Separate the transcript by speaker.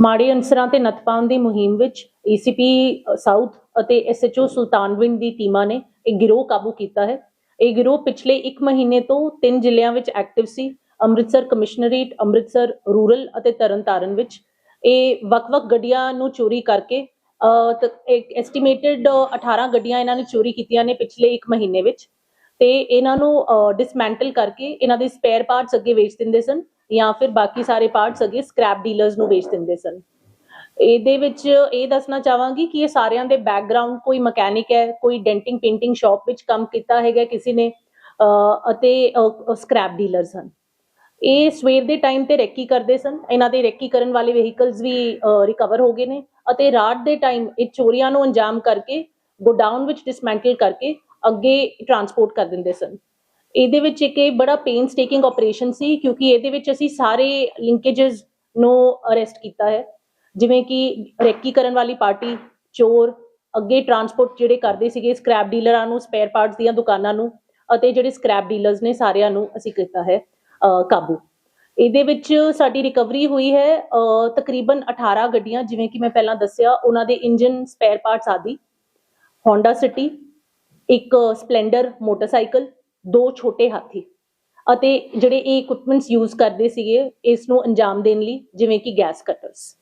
Speaker 1: ਮਾੜੇ ਅਨਸਰਾਂ ਤੇ ਨੱਥ ਪਾਉਣ ਦੀ ਮੁਹਿੰਮ ਵਿੱਚ ਏਸੀਪੀ ਸਾਊਥ ਅਤੇ ਐਸਐਚਓ ਸੁਲਤਾਨਵਿੰਡ ਦੀ ਟੀਮਾਂ ਨੇ ਇੱਕ ਗਿਰੋਹ ਕਾਬੂ ਕੀਤਾ ਹੈ। ਇਹ ਗਿਰੋਹ ਪਿਛਲੇ 1 ਮਹੀਨੇ ਤੋਂ ਤਿੰਨ ਜ਼ਿਲ੍ਹਿਆਂ ਵਿੱਚ ਐਕਟਿਵ ਸੀ। ਅੰਮ੍ਰਿਤਸਰ ਕਮਿਸ਼ਨਰੇਟ ਅੰਮ੍ਰਿਤਸਰ ਰੂਰਲ ਅਤੇ ਤਰਨਤਾਰਨ ਵਿੱਚ। ਇਹ ਵੱਖ-ਵੱਖ ਗੱਡੀਆਂ ਨੂੰ ਚੋਰੀ ਕਰਕੇ ਅਹ, ਇੱਕ ਐਸਟੀਮੇਟਡ 18 ਗੱਡੀਆਂ ਇਹਨਾਂ ਨੇ ਚੋਰੀ ਕੀਤੀਆਂ ਨੇ ਪਿਛਲੇ 1 ਮਹੀਨੇ ਵਿੱਚ। ਤੇ ਇਹਨਾਂ ਨੂੰ ਡਿਸਮੈਂਟਲ ਕਰਕੇ ਇਹਨਾਂ ਦੇ ਸਪੇਅਰ ਪਾਰਟਸ ਅੱਗੇ ਵੇਚ ਦਿੰਦੇ ਸਨ। ਜਾਂ ਫਿਰ ਬਾਕੀ ਸਾਰੇ ਪਾਰਟਸ ਅੱਗੇ ਸਕ੍ਰੈਪ ਡੀਲਰਸ ਨੂੰ ਵੇਚ ਦਿੰਦੇ ਸਨ। ਇਹਦੇ ਵਿੱਚ ਇਹ ਦੱਸਣਾ ਚਾਹਾਂਗੀ ਕਿ ਇਹ ਸਾਰਿਆਂ ਦੇ ਬੈਕਗ੍ਰਾਉਂਡ ਕੋਈ ਮਕੈਨਿਕ ਹੈ, ਕੋਈ ਡੈਂਟਿੰਗ ਪੇਂਟਿੰਗ ਸ਼ਾਪ ਵਿੱਚ ਕੰਮ ਕੀਤਾ ਹੈਗਾ ਕਿਸੇ ਨੇ ਅਤੇ ਸਕ੍ਰੈਪ ਡੀਲਰਸ ਹਨ। ਇਹ ਸਵੇਰ ਦੇ ਟਾਈਮ ਤੇ ਰੈਕੀ ਕਰਦੇ ਸਨ। ਇਹਨਾਂ ਦੇ ਰੈਕੀ ਕਰਨ ਵਾਲੇ ਵਹੀਕਲਸ ਵੀ ਰਿਕਵਰ ਹੋ ਗਏ ਨੇ ਅਤੇ ਰਾਤ ਦੇ ਟਾਈਮ ਇਹ ਚੋਰੀਆਂ ਨੂੰ ਅੰਜਾਮ ਕਰਕੇ, ਗੋਡਾਊਨ ਵਿੱਚ ਡਿਸਮੈਂਟਲ ਕਰਕੇ ਅੱਗੇ ਟਰਾਂਸਪੋਰਟ ਕਰ ਦਿੰਦੇ ਸਨ। ਇਹਦੇ ਵਿੱਚ ਇੱਕ ਇਹ ਬੜਾ ਪੇਨਸ ਟੇਕਿੰਗ ਆਪਰੇਸ਼ਨ ਸੀ, ਕਿਉਂਕਿ ਇਹਦੇ ਵਿੱਚ ਅਸੀਂ ਸਾਰੇ ਲਿੰਕੇजेस ਨੂੰ ਅਰੈਸਟ ਕੀਤਾ ਹੈ। ਜਿਵੇਂ ਕਿ ਰੈਕੀ ਕਰਨ ਵਾਲੀ ਪਾਰਟੀ, ਚੋਰ, ਅੱਗੇ ਟਰਾਂਸਪੋਰਟ ਜਿਹੜੇ ਕਰਦੇ ਸੀਗੇ ਸਕ੍ਰੈਪ ਡੀਲਰਾਂ ਨੂੰ ਸਪੇਅਰ ਪਾਰਟਸ ਦੀਆਂ ਦੁਕਾਨਾਂ ਨੂੰ, ਅਤੇ ਜਿਹੜੇ ਸਕ੍ਰੈਪ ਡੀਲਰਸ ਨੇ ਸਾਰਿਆਂ ਨੂੰ ਅਸੀਂ ਕੀਤਾ ਹੈ ਕਾਬੂ। ਇਹਦੇ ਵਿੱਚ ਸਾਡੀ ਰਿਕਵਰੀ ਹੋਈ ਹੈ ਤਕਰੀਬਨ 18 ਗੱਡੀਆਂ, ਜਿਵੇਂ ਕਿ ਮੈਂ ਪਹਿਲਾਂ ਦੱਸਿਆ, ਉਹਨਾਂ ਦੇ ਇੰਜਨ ਸਪੇਅਰ ਪਾਰਟਸ ਆਦਿ। Honda ਸਿਟੀ ਇੱਕ ਸਪਲੈਂਡਰ ਮੋਟਰਸਾਈਕਲ ਦੋ ਛੋਟੇ ਹਾਥੀ। ਅਤੇ ਜਿਹੜੇ ਇਹ ਇਕਵਿਪਮੈਂਟਸ ਯੂਜ਼ ਕਰਦੇ ਸੀਗੇ ਇਸ ਨੂੰ ਅੰਜਾਮ ਦੇਣ ਲਈ, ਜਿਵੇਂ ਕਿ ਗੈਸ ਕਟਰਸ